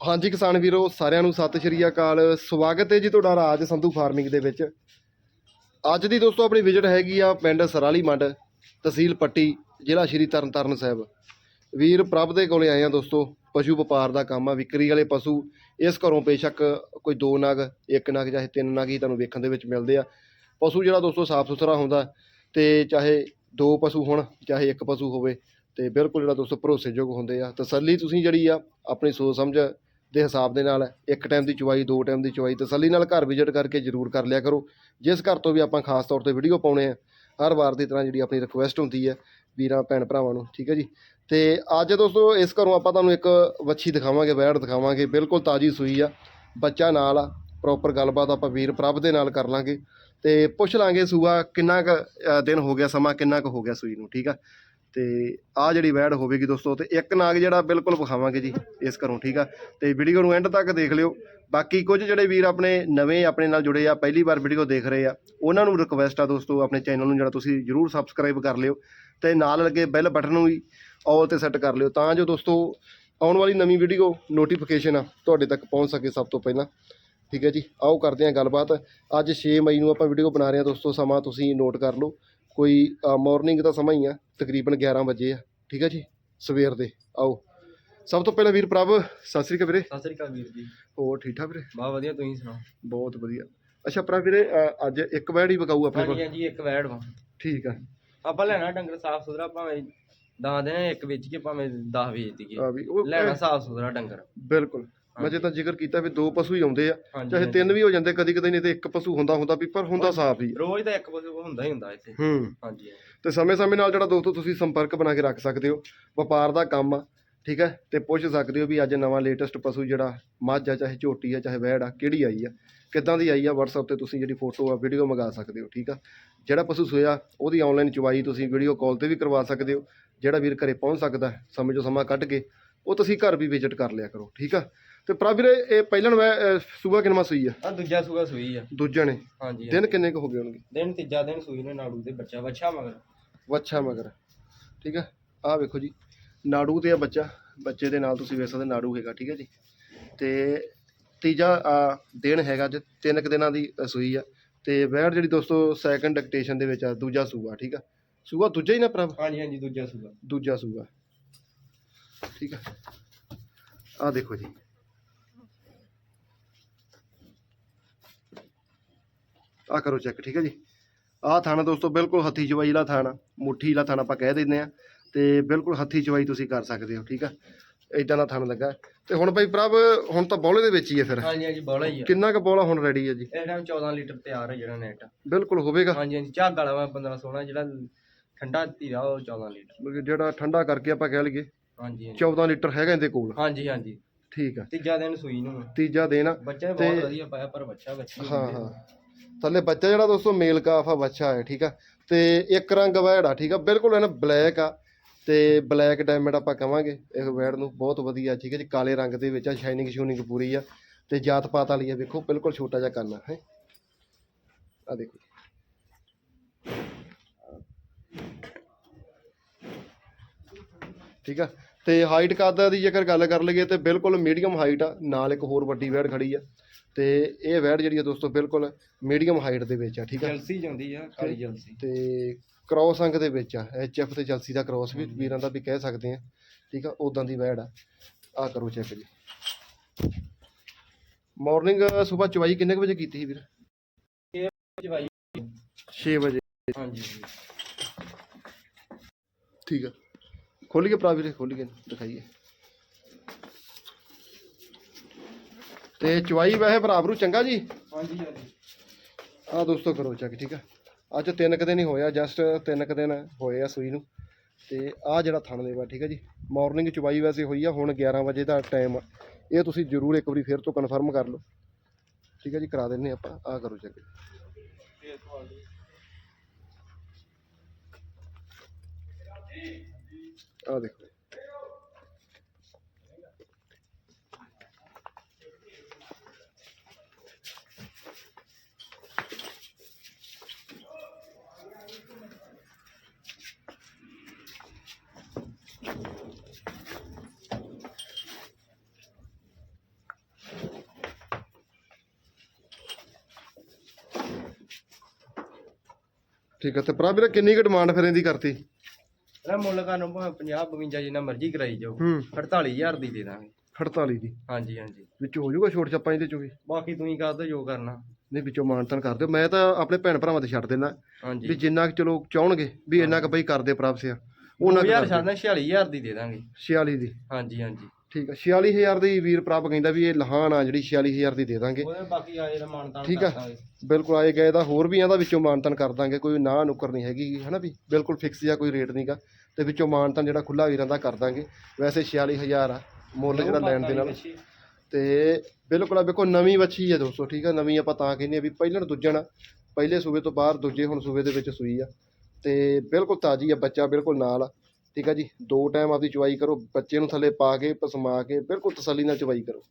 ਹਾਂਜੀ ਕਿਸਾਨ ਵੀਰੋ, ਸਾਰਿਆਂ ਨੂੰ ਸਤਿ ਸ਼੍ਰੀ ਅਕਾਲ। ਸਵਾਗਤ ਹੈ ਜੀ ਤੁਹਾਡਾ ਰਾਜ ਸੰਧੂ ਫਾਰਮਿੰਗ ਦੇ ਵਿੱਚ। ਅੱਜ ਦੀ ਦੋਸਤੋ ਆਪਣੀ ਵਿਜ਼ਿਟ ਹੈਗੀ ਆ ਪਿੰਡ ਸਰਾਲੀ ਮੰਡ, ਤਹਿਸੀਲ ਪੱਟੀ, ਜ਼ਿਲ੍ਹਾ ਸ਼੍ਰੀ ਤਰਨਤਾਰਨ ਸਾਹਿਬ। ਵੀਰ, ਪ੍ਰਭ ਦੇ ਕੋਲੇ ਆਏ ਆ ਦੋਸਤੋ, ਪਸ਼ੂ ਵਪਾਰ ਦਾ ਕੰਮ ਆ, ਵਿਕਰੀ ਵਾਲੇ ਪਸ਼ੂ, ਇਸ ਘਰੋਂ ਬੇਸ਼ੱਕ ਕੋਈ ਦੋ ਨਗ, ਇੱਕ ਨਗ ਚਾਹੇ ਤਿੰਨ ਨਗ ਹੀ ਤੁਹਾਨੂੰ ਵੇਖਣ ਦੇ ਵਿੱਚ ਮਿਲਦੇ ਆ। ਪਸ਼ੂ ਜਿਹੜਾ ਦੋਸਤੋ ਸਾਫ਼ ਸੁਥਰਾ ਹੁੰਦਾ, ਤੇ ਚਾਹੇ ਦੋ ਪਸ਼ੂ ਹੋਣ, ਚਾਹੇ ਇੱਕ ਪਸ਼ੂ ਹੋਵੇ, ਤੇ ਬਿਲਕੁਲ ਜਿਹੜਾ ਦੋਸਤੋ ਭਰੋਸੇਯੋਗ ਹੁੰਦੇ ਆ। ਤਸੱਲੀ ਤੁਸੀਂ ਜਿਹੜੀ ਆ, ਆਪਣੀ ਸੋਚ ਸਮਝ ਦੇ ਹਿਸਾਬ ਦੇ ਨਾਲ ਇੱਕ ਟਾਈਮ ਦੀ ਚੁਵਾਈ ਦੋ ਟਾਈਮ ਦੀ ਚੁਵਾਈ ਤਸੱਲੀ ਨਾਲ ਘਰ ਵਿਜ਼ਿਟ ਕਰਕੇ ਜ਼ਰੂਰ ਕਰ ਲਿਆ ਕਰੋ। ਜਿਸ ਘਰ ਤੋਂ ਵੀ ਆਪਾਂ ਖਾਸ ਤੌਰ ਤੇ ਵੀਡੀਓ ਪਾਉਣੇ ਆ, ਹਰ ਵਾਰ ਦੀ ਤਰ੍ਹਾਂ ਜਿਹੜੀ ਆਪਣੀ ਰਿਕੁਐਸਟ ਹੁੰਦੀ ਹੈ ਵੀਰਾਂ, ਭੈਣ ਭਰਾਵਾਂ ਨੂੰ, ਠੀਕ ਹੈ ਜੀ? ਤੇ ਅੱਜ ਦੋਸਤੋ ਇਸ ਘਰੋਂ ਆਪਾਂ ਤੁਹਾਨੂੰ ਇੱਕ ਵੱਛੀ ਦਿਖਾਵਾਂਗੇ, ਵੈੜ ਦਿਖਾਵਾਂਗੇ, ਬਿਲਕੁਲ ਤਾਜੀ ਸੂਈ ਆ, ਬੱਚਾ ਨਾਲ ਆ ਪ੍ਰੋਪਰ ਗੱਲਬਾਤ ਆਪਾਂ ਵੀਰ ਪ੍ਰਭ ਦੇ ਨਾਲ ਕਰ ਲਾਂਗੇ ਤੇ ਪੁੱਛ ਲਾਂਗੇ ਸੂਆ ਕਿੰਨਾ ਕੁ ਦਿਨ ਹੋ ਗਿਆ, ਸਮਾਂ ਕਿੰਨਾ ਕੁ ਹੋ ਗਿਆ ਸੂਈ ਨੂੰ, ਠੀਕ ਆ? ਤੇ ਆ ਜਿਹੜੀ ਵੈੜ ਹੋਵੇਗੀ ਦੋਸਤੋ, ਤੇ ਇੱਕ ਨਾਗ ਜਿਹੜਾ ਬਿਲਕੁਲ ਵਿਖਾਵਾਂਗੇ ਜੀ ਇਸ ਘਰੋਂ, ਠੀਕ ਆ? ਤੇ ਵੀਡੀਓ ਨੂੰ ਐਂਡ ਤੱਕ ਦੇਖ ਲਿਓ। ਬਾਕੀ ਕੁਝ ਜਿਹੜੇ ਵੀਰ ਆਪਣੇ ਨਵੇਂ ਆਪਣੇ ਨਾਲ ਜੁੜੇ ਆ, ਪਹਿਲੀ ਵਾਰ ਵੀਡੀਓ ਦੇਖ ਰਹੇ ਆ, ਉਹਨਾਂ ਨੂੰ ਰਿਕਵੈਸਟ ਆ ਦੋਸਤੋ, ਆਪਣੇ ਚੈਨਲ ਨੂੰ ਜਿਹੜਾ ਤੁਸੀਂ ਜਰੂਰ ਸਬਸਕ੍ਰਾਈਬ ਕਰ ਲਿਓ ਤੇ ਨਾਲ ਲੱਗੇ ਬੈਲ ਬਟਨ ਨੂੰ ਵੀ ਆਲ ਤੇ ਸੈੱਟ ਕਰ ਲਿਓ ਤਾਂ ਜੋ ਦੋਸਤੋ ਆਉਣ ਵਾਲੀ ਨਵੀਂ ਵੀਡੀਓ ਨੋਟੀਫਿਕੇਸ਼ਨ ਆ ਤੁਹਾਡੇ ਤੱਕ ਪਹੁੰਚ ਸਕੇ ਸਭ ਤੋਂ ਪਹਿਲਾਂ। ਠੀਕ ਹੈ ਜੀ? ਆਓ ਕਰਦੇ ਹਾਂ ਗੱਲਬਾਤ। ਅੱਜ 6 ਮਈ ਨੂੰ ਆਪਾਂ ਵੀਡੀਓ ਬਣਾ ਰਹੇ ਹਾਂ ਦੋਸਤੋ, ਸਮਾਂ ਤੁਸੀਂ ਨੋਟ ਕਰ ਲਓ। ਕੋਈ ਮਾਰਨਿੰਗ ਦਾ ਸਮਾਂ ਹੀ ਆ ਤਕਰੀਬਨ 11 ਵਜੇ ਆ ਠੀਕ ਹੈ ਜੀ? ਸਵੇਰ ਦੇ ਆਓ। ਸਭ ਤੋਂ ਪਹਿਲਾਂ ਵੀਰ ਪ੍ਰਭ ਸਤਿ ਸ੍ਰੀ ਅਕਾਲ ਵੀਰੇ। ਸਤਿ ਸ੍ਰੀ ਅਕਾਲ ਵੀਰ ਜੀ। ਹੋਰ ਠੀਕ ਠਾਕ ਵੀਰੇ? ਬਹੁਤ ਵਧੀਆ ਤੁਸੀਂ ਸੁਣਾਓ? ਬਹੁਤ ਵਧੀਆ। ਅੱਛਾ ਪ੍ਰਭ ਵੀਰੇ ਅ, ਅੱਜ ਇੱਕ ਵੈੜ ਹੀ ਵਿਕਾਊ ਆਪਣੇ ਹਾਂਜੀ ਕੋਲ। ਹਾਂਜੀ ਇੱਕ ਵੈੜ ਵਾ। ਠੀਕ ਆ। ਆਪਾਂ ਲੈਣਾ ਡੰਗਰ ਸਾਫ਼ ਸੁਥਰਾ ਭਾਵੇਂ ਦਸ ਦਿਨ ਇੱਕ ਵੇਚ ਕੇ ਭਾਵੇਂ 10 ਵੇਚ ਦਈਏ। ਆ ਵੀ ਉਹ ਲੈਣਾ ਸਾਫ਼ ਸੁਥਰਾ ਡੰਗਰ। ਬਿਲਕੁਲ। ਮੈਂ ਜੇ ਤਾਂ ਜ਼ਿਕਰ ਕੀਤਾ ਵੀ ਦੋ ਪਸ਼ੂ ਹੀ ਆਉਂਦੇ ਆ ਹਾਂਜੀ, ਚਾਹੇ ਹਾਂਜੀ। ਤਿੰਨ ਵੀ ਹੋ ਜਾਂਦੇ ਕਦੀ ਕਦੀ ਨਹੀਂ ਤੇ ਇੱਕ ਪਸ਼ੂ ਹੁੰਦਾ ਹੁੰਦਾ ਵੀ ਪਰ ਹੁੰਦਾ ਸਾਫ਼ ਹੀ ਆ। ਰੋਜ਼ ਦਾ ਇੱਕ ਪਸ਼ੂ ਹੁੰਦਾ ਹੀ ਹੁੰਦਾ ਇੱਥੇ ਹੂੰ ਹਾਂਜੀ। ਤੇ ਸਮੇਂ-ਸਮੇਂ ਨਾਲ ਜਿਹੜਾ ਦੋਸਤੋ ਤੁਸੀਂ ਸੰਪਰਕ ਬਣਾ ਕੇ ਰੱਖ ਸਕਦੇ ਹੋ ਵਪਾਰ ਦਾ ਕੰਮ ਆ ਠੀਕ ਹੈ ਤੇ ਪੁੱਛ ਸਕਦੇ ਹੋ ਵੀ ਅੱਜ ਨਵਾਂ ਲੇਟੈਸਟ ਪਸ਼ੂ ਜਿਹੜਾ ਮੱਝ ਆ ਚਾਹੇ ਝੋਟੀ ਆ ਚਾਹੇ ਵੈੜ ਆ ਕਿਹੜੀ ਆਈ ਆ ਕਿੱਦਾਂ ਦੀ ਆਈ ਆ WhatsApp ਤੇ ਤੁਸੀਂ ਜਿਹੜੀ ਫੋਟੋ ਆ ਵੀਡੀਓ ਮੰਗਾ ਸਕਦੇ ਹੋ ਠੀਕ ਆ ਜਿਹੜਾ ਪਸ਼ੂ ਸੋਇਆ ਉਹਦੀ ਆਨਲਾਈਨ ਚੁਵਾਈ ਤੁਸੀਂ ਵੀਡੀਓ ਕਾਲ ਤੇ ਵੀ ਕਰਵਾ ਸਕਦੇ ਹੋ ਜਿਹੜਾ ਵੀਰ ਘਰੇ ਪਹੁੰਚ ਸਕਦਾ ਹੈ, ਸਮੇਂ ਜੋ ਸਮਾਂ ਕੱਢ ਕੇ ਉਹ ਤੁਸੀਂ ਘਰ ਵੀ ਵਿਜ਼ਿਟ ਕਰ ਲਿਆ ਕਰੋ ਠੀਕ ਆ ਤੇ ਭਰਾ ਵੀਰੇ ਇਹ ਪਹਿਲਣ ਵੈ ਸੂਬਾ ਕਿੰਨਵਾ ਸੂਈ ਆ? ਆਹ ਦੂਜਾ ਸੂਆ ਸੂਈ ਆ। ਦੂਜਾ ਨੇ? ਹਾਂਜੀ ਦਿਨ ਕਿੰਨੇ ਕੁ ਹੋ ਗਏ ਹੋਣਗੇ? ਦਿਨ ਤੀਜਾ ਦਿਨ ਸੂਈ ਨੇ ਨਾੜੂ ਦੇ ਬੱਚਾ ਵੱਛਾ ਮਗਰ। ਵੱਛਾ ਮਗਰ। ਠੀਕ ਹੈ ਆਹ ਵੇਖੋ ਜੀ ਨਾੜੂ ਤੇ ਆ ਬੱਚਾ। ਬੱਚੇ ਦੇ ਨਾਲ ਤੁਸੀਂ ਵੇਖ ਸਕਦੇ ਨਾੜੂ ਹੈਗਾ ਠੀਕ ਹੈ ਜੀ? ਤੇ ਤੀਜਾ ਆ ਦਿਨ ਹੈਗਾ ਅੱਜ ਤਿੰਨ ਕੁ ਦਿਨਾਂ ਦੀ ਸੂਈ ਆ। ਤੇ ਵੈੜ ਜਿਹੜੀ ਦੋਸਤੋ ਸੈਕੰਡ ਡਿਕਟੇਸ਼ਨ ਦੇ ਵਿੱਚ ਆ ਦੂਜਾ ਸੂਆ ਠੀਕ ਆ? ਸੂਆ ਦੂਜਾ ਹੀ ਨਾ ਪ੍ਰਭ? ਹਾਂਜੀ ਹਾਂਜੀ ਦੂਜਾ ਸੂਆ। ਦੂਜਾ ਸੂਆ। ਠੀਕ ਆ? ਆਹ ਦੇਖੋ ਜੀ ਆਹ ਕਰੋ ਚੈੱਕ ਠੀਕ ਹੈ ਜੀ। ਆਹ ਥਾਣਾ ਦੋਸਤੋ ਬਿਲਕੁਲ ਹੱਥੀ ਚਵਾਈ ਵਾਲਾ ਥਾਣਾ ਮੁੱਠੀ ਵਾਲਾ ਥਾਣਾ ਆਪਾਂ ਕਹਿ ਦਿੰਦੇ ਆ ਤੇ ਬਿਲਕੁਲ ਹੱਥੀ ਚਵਾਈ ਤੁਸੀਂ ਕਰ ਸਕਦੇ ਹੋ ਠੀਕ ਆ? ਇਦਾਂ ਦਾ ਥਾਣਾ ਲੱਗਾ। ਤੇ ਹੁਣ ਭਾਈ ਪ੍ਰਭ ਹੁਣ ਤਾਂ ਬੌਲੇ ਦੇ ਵਿੱਚ ਹੀ ਹੈ ਫਿਰ। ਹਾਂਜੀ ਹਾਂਜੀ ਬੋਲਾ ਹੀ ਆ। ਕਿੰਨਾ ਕੁ ਬੌਲਾ ਹੁਣ ਰੈਡੀ ਹੈ ਜੀ? ਇਹ ਟਾਈਮ 14 ਲੀਟਰ ਤਿਆਰ ਹੈ ਜਿਹੜਾ ਨੈਟ ਬਿਲਕੁਲ ਹੋਵੇਗਾ। ਹਾਂਜੀ ਹਾਂਜੀ ਝੱਗ ਵਾਲਾ ਵਾ 15 16 ਜਿਹੜਾ ਠੰਡਾ ਧੀਰਾ ਉਹ 14 ਲੀਟਰ। ਜਿਹੜਾ ਠੰਡਾ ਕਰਕੇ ਆਪਾਂ ਕਹਿ ਲਈਏ ਹਾਂਜੀ ਹਾਂਜੀ। 14 ਲੀਟਰ ਹੈਗਾ ਇਹਦੇ ਕੋਲ। ਹਾਂਜੀ ਹਾਂਜੀ। ਠੀਕ ਆ। ਤੀਜਾ ਦਿਨ ਸੂਈ ਨੂੰ। ਤੀਜਾ ਦਿਨ। ਆ ਬੱਚਾ ਬਹੁਤ ਵਧੀਆ ਪਾਇਆ ਪਰ ਬੱਚਾ ਬੱਚੀ ਹਾਂ ਹਾਂ। ਥੱਲੇ ਬੱਚਾ ਜਿਹੜਾ ਦੋਸਤੋ ਮੇਲ ਕਾਫ ਆ, ਬੱਚਾ ਹੈ, ਠੀਕ ਆ? ਤੇ ਇੱਕ ਰੰਗ ਵੈੜ ਆ, ਠੀਕ ਆ? ਬਿਲਕੁਲ ਇਹਨਾਂ ਬਲੈਕ ਆ। ਤੇ ਬਲੈਕ ਡਾਇਮੰਡ ਆਪਾਂ ਕਵਾਂਗੇ ਇਸ ਵੈੜ ਨੂੰ, ਬਹੁਤ ਵਧੀਆ, ਠੀਕ ਹੈ ਜੀ? ਕਾਲੇ ਰੰਗ ਦੇ ਵਿੱਚ ਆ ਸ਼ਾਈਨਿੰਗ ਸ਼ੂਨਿੰਗ ਪੂਰੀ ਆ। ਤੇ ਜਾਤ ਪਾਤ ਵਾਲੀ ਆ, ਵੇਖੋ, ਬਿਲਕੁਲ ਛੋਟਾ ਜਿਹਾ ਕੰਨ ਆ, ਹੈ? ਆ ਦੇਖੋ ਠੀਕ ਆ? ਤੇ ਹਾਈਟ ਕੱਦ ਦੀ ਜੇਕਰ ਗੱਲ ਕਰ ਲਈਏ ਤੇ ਬਿਲਕੁਲ ਮੀਡੀਅਮ ਹਾਈਟ ਆ, ਨਾਲ ਇੱਕ ਹੋਰ ਵੱਡੀ ਵੈੜ ਖੜੀ ਆ। ਤੇ ਇਹ ਵੈੜ ਜਿਹੜੀ ਆ ਦੋਸਤੋ ਬਿਲਕੁਲ ਮੀਡੀਅਮ ਹਾਈਟ ਦੇ ਵਿੱਚ ਆ ਠੀਕ ਆ? ਜਲਸੀ ਜਾਂਦੀ ਆ ਕਾਲੀ ਜਲਸੀ। ਤੇ ਕ੍ਰੋਸ ਅੰਕ ਦੇ ਵਿੱਚ ਆ ਐਫ ਤੇ ਚੈਲਸੀ ਦਾ ਕ੍ਰੋਸ ਵੀ ਵੀਰਾਂ ਦਾ ਵੀ ਕਹਿ ਸਕਦੇ ਆ ਠੀਕ ਆ? ਉਦਾਂ ਦੀ ਵੈੜ ਆ। ਆ ਕਰੋ ਚੈੱਕ ਜੀ। ਮਾਰਨਿੰਗ ਸਵੇਰ ਚਵਾਈ ਕਿੰਨੇ ਕੁ ਵਜੇ ਕੀਤੀ ਸੀ ਵੀਰ? ਜਵਾਈ 6 ਵਜੇ। ਹਾਂਜੀ। ਠੀਕ ਆ। ਖੋਲੀਏ ਭਰਾ ਵੀਰੇ ਖੋਲੀਏ ਦਿਖਾਈਏ। ਤੇ ਚਵਾਈ ਵੈਸੇ ਬਰਾਬਰੂ ਚੰਗਾ ਜੀ? ਹਾਂਜੀ ਹਾਂਜੀ। ਆ ਦੋਸਤੋ ਕਰੋ ਚੈੱਕ ਠੀਕ ਆ? ਅੱਜ ਤਿੰਨ ਕੁ ਦਿਨ ਹੀ ਹੋਇਆ ਜਸਟ ਤਿੰਨ ਕੁ ਦਿਨ ਹੋਏ ਆ ਸੂਈ ਨੂੰ। ਤੇ ਆ ਜਿਹੜਾ ਥਣ ਦੇਵਾ ਠੀਕ ਆ ਜੀ? ਮਾਰਨਿੰਗ ਚੁਬਾਈ ਵੈਸੇ ਹੋਈ ਆ ਹੁਣ 11 ਵਜੇ ਦਾ ਟਾਈਮ ਆ। ਇਹ ਤੁਸੀਂ ਜ਼ਰੂਰ ਇੱਕ ਵਾਰੀ ਫੇਰ ਤੋਂ ਕਨਫਰਮ ਕਰ ਲਓ। ਠੀਕ ਆ ਜੀ ਕਰਾ ਦਿੰਨੇ ਆਪਾਂ ਆ ਕਰੋ ਚੈੱਕ ਆ ਦੇਖੋ। ਠੀਕ ਹੈ ਤੇ ਭਰਾ ਵੀਰੇ ਕਿੰਨੀ ਕੁ ਡਿਮਾਂਡ ਫਿਰ ਇਹਦੀ ਕਰਤੀ? ਇਹਦਾ ਮੁੱਲ ਕਰਨ ਭਾਵੇਂ 50 52 ਜਿੰਨਾ ਮਰਜ਼ੀ ਕਰਾਈ ਜਾਓ। ਹੂੰ। 48000 ਦੀ ਦੇ ਦਾਂਗੇ। 48 ਦੀ? ਹਾਂਜੀ ਹਾਂਜੀ। ਵਿੱਚ ਹੋ ਜਾਊਗਾ ਛੋਟ ਛੱਪਾਂ ਇਹਦੇ ਚੋਂ ਵੀ? ਬਾਕੀ ਤੁਸੀਂ ਕਰ ਦਿਓ ਜੋ ਕਰਨਾ? ਨਹੀਂ ਵਿੱਚੋਂ ਮਾਨਤਨ ਕਰ ਦਿਓ। ਮੈਂ ਤਾਂ ਆਪਣੇ ਭੈਣ ਭਰਾਵਾਂ ਤੇ ਛੱਡ ਦੇਣਾ ਵੀ ਜਿੰਨਾ ਕੁ ਚਲੋ ਚਾਹਣਗੇ ਵੀ ਇੰਨਾ ਕੁ ਬਈ ਕਰਦੇ ਪ੍ਰਾਪਤ ਆ ਉਹਨਾਂ ਕੁ 2000 ਕਰ ਦਿਓ। ਛੱਡਣਾ 46000 ਦੀ ਦੇ ਦਾਂਗੇ। 46 ਦੀ। ਹਾਂਜੀ ਹਾਂਜੀ। ਠੀਕ ਹੈ 46000 ਦੀ ਵੀਰ ਪ੍ਰਾਪ ਕਹਿੰਦਾ ਵੀ ਇਹ ਲਹਾਨ ਆ ਜਿਹੜੀ 46000 ਦੀ ਦੇ ਦਾਂਗੇ। ਉਹਦੇ ਬਾਕੀ ਆਏ ਦਾ ਮਾਨਤਾਨ ਠੀਕ ਆ। ਬਿਲਕੁਲ ਆਏ ਗਏ ਦਾ ਹੋਰ ਵੀ ਇਹਦਾ ਵਿੱਚੋਂ ਮਾਨਤਨ ਕਰ ਦਾਂਗੇ ਕੋਈ ਨਾ ਨੁੱਕਰ ਨਹੀਂ ਹੈਗੀ ਹਨਾ ਵੀ? ਬਿਲਕੁਲ ਫਿਕਸ ਜਾਂ ਕੋਈ ਰੇਟ ਨਹੀਂਗਾ ਤੇ ਵਿੱਚੋਂ ਮਾਨਤਨ ਜਿਹੜਾ ਖੁੱਲਾ ਵੀਰਾਂ ਦਾ ਕਰ ਦਾਂਗੇ। ਵੈਸੇ 46000 ਆ ਮੁੱਲ ਜਿਹੜਾ ਲੈਣ ਦੇ ਨਾਲ। ਤੇ ਬਿਲਕੁਲ ਆ ਵੇਖੋ ਨਵੀਂ ਵੱਛੀ ਹੈ ਦੋਸਤੋ ਠੀਕ ਆ ਨਵੀਂ ਆਪਾਂ ਤਾਂ ਕਹਿੰਦੇ ਆ ਵੀ ਪਹਿਲਣ ਦੂਜਣ ਪਹਿਲੇ ਸੂਬੇ ਤੋਂ ਬਾਹਰ ਦੂਜੇ ਹੁਣ ਸੂਬੇ ਦੇ ਵਿੱਚ ਸੂਈ ਆ। ਤੇ ਬਿਲਕੁਲ ਤਾਜ਼ੀ ਆ ਬੱਚਾ ਬਿਲਕੁਲ ਨਾਲ ਆ। ਠੀਕ ਆ ਜੀ ਦੋ ਟਾਈਮ ਆਪਦੀ ਚੁਆਈ ਕਰੋ ਬੱਚੇ ਨੂੰ ਥੱਲੇ ਪਾ ਕੇ ਪਸਮਾ ਕੇ ਬਿਲਕੁਲ ਤਸੱਲੀ ਨਾਲ ਚੁਆਈ ਕਰੋ।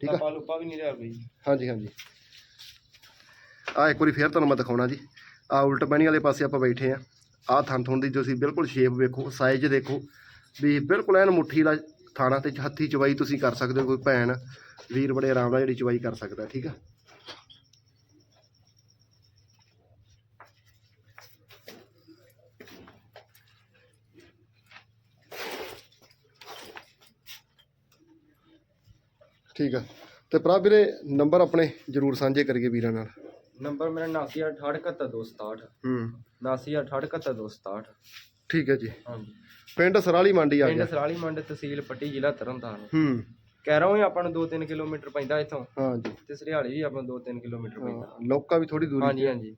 ਠੀਕ ਆ? ਆਪਾਂ ਲੁੱਪਾ ਵੀ ਨਹੀਂ ਲਿਆ ਕੋਈ ਹਾਂਜੀ ਹਾਂਜੀ। ਆ ਇੱਕ ਵਾਰੀ ਫੇਰ ਤੁਹਾਨੂੰ ਮੈਂ ਦਿਖਾਉਣਾ ਜੀ। ਆ ਉਲਟ ਬਣੀ ਵਾਲੇ ਪਾਸੇ ਆਪਾਂ ਬੈਠੇ ਆ। ਆ ਥਣ ਥੁਣ ਦੀ ਤੁਸੀਂ ਬਿਲਕੁਲ ਸ਼ੇਪ ਵੇਖੋ ਸਾਈਜ਼ ਦੇਖੋ ਵੀ ਬਿਲਕੁਲ ਐਨ ਮੁੱਠੀ ਵਾਲਾ ਥਾਣਾ ਤੇ ਹੱਥੀ ਚਵਾਈ ਤੁਸੀਂ ਕਰ ਸਕਦੇ ਹੋ ਕੋਈ ਭੈਣ ਵੀਰ ਬੜੇ ਆਰਾਮ ਨਾਲ ਜਿਹੜੀ ਚਵਾਈ ਕਰ ਸਕਦਾ ਠੀਕ ਆ? ਠੀਕ ਆ। ਤੇ ਭਰਾ ਵੀਰੇ ਨੰਬਰ ਆਪਣੇ ਜਰੂਰ ਸਾਂਝੇ ਕਰੀਏ ਵੀਰਾਂ ਨਾਲ। ਨੰਬਰ ਮੇਰਾ 796827 ਹੂੰ। 796827 ਠੀਕ ਹੈ ਜੀ। ਹਾਂਜੀ। ਪਿੰਡ ਸਰਾਲੀ ਮੰਡੀ ਆ ਪਿੰਡ ਗਿਆ। ਸਰਾਲੀ ਮੰਡ ਤਹਿਸੀਲ ਪੱਟੀ ਜ਼ਿਲ੍ਹਾ ਤਰਨਤਾਰਨ। ਹੂੰ। ਕਹਿ ਹੀ ਆਪਾਂ ਨੂੰ 2-3 ਕਿਲੋਮੀਟਰ ਪੈਂਦਾ ਇੱਥੋਂ। ਹਾਂ ਜੀ। ਤੇ ਸਰਿਆਲੀ ਵੀ ਆਪਾਂ ਨੂੰ 2-3 ਕਿਲੋਮੀਟਰ ਪੈਂਦਾ। ਲੋਕਾ ਵੀ ਥੋੜੀ ਦੂਰੀ ਹਾਂਜੀ ਹਾਂਜੀ।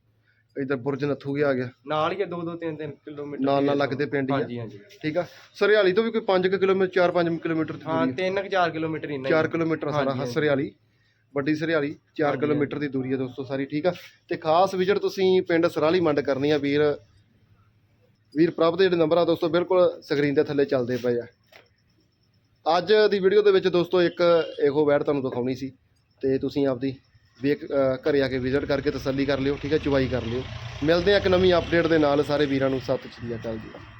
ਇਧਰ ਬੁਰਜ ਨੱਥੂ ਗਿਆ ਆ ਗਿਆ। ਨਾਲ ਹੀ 2-2 3-3 ਕਿਲੋਮੀਟਰ ਨਾਲ ਨਾਲ ਲੱਗਦੇ ਪਿੰਡ ਹੀ ਆ। ਹਾਂਜੀ ਹਾਂਜੀ। ਠੀਕ ਆ? ਸਰਿਆਲੀ ਤੋਂ ਵੀ ਕੋਈ 5 ਕਿਲੋਮੀਟਰ 4-5 ਕਿਲੋਮੀਟਰ ਦੀ ਹਾਂ ਦੂਰੀ 3-4 ਕਿਲੋਮੀਟਰ ਇੰਨਾ ਹੀ 4 ਕਿਲੋਮੀਟਰ ਸਾਰਾ ਹਾਂਜੀ, ਸਰਿਆਲੀ। ਵੱਡੀ ਸਰਿਆਲੀ 4 ਕਿਲੋਮੀਟਰ ਦੀ ਦੂਰੀ ਹੈ ਦੋਸਤੋ ਸਾਰੀ ਠੀਕ ਆ? ਤੇ ਖਾਸ ਵਿਜ਼ਿਟ ਤੁਸੀਂ ਪਿੰਡ ਸਰਾਲੀ ਮੰਡ ਕਰਨੀ ਆ ਵੀਰ। ਵੀਰ ਪ੍ਰਭ ਦੇ ਜਿਹੜੇ ਨੰਬਰ ਆ ਦੋਸਤੋ ਬਿਲਕੁਲ ਸਕਰੀਨ ਦੇ ਥੱਲੇ ਚੱਲਦੇ ਪਏ ਆ। ਅੱਜ ਦੀ ਵੀਡੀਓ ਦੇ ਵਿੱਚ ਦੋਸਤੋ ਇੱਕ ਇਹੋ ਵੈਡ ਤੁਹਾਨੂੰ ਦਿਖਾਉਣੀ ਸੀ ਤੇ ਤੁਸੀਂ ਆਪਦੀ ਵੇਖ ਅ, ਘਰੇ ਆ ਕੇ ਵਿਜ਼ਿਟ ਕਰਕੇ ਤਸੱਲੀ ਕਰ ਲਿਓ ਠੀਕ ਹੈ ਚੁਵਾਈ ਕਰ ਲਿਓ। ਮਿਲਦੇ ਆ ਇੱਕ ਨਵੀਂ ਅਪਡੇਟ ਦੇ ਨਾਲ ਸਾਰੇ ਵੀਰਾਂ ਨੂੰ। ਸਤਿ ਸ਼੍ਰੀ ਅਕਾਲ ਜੀ।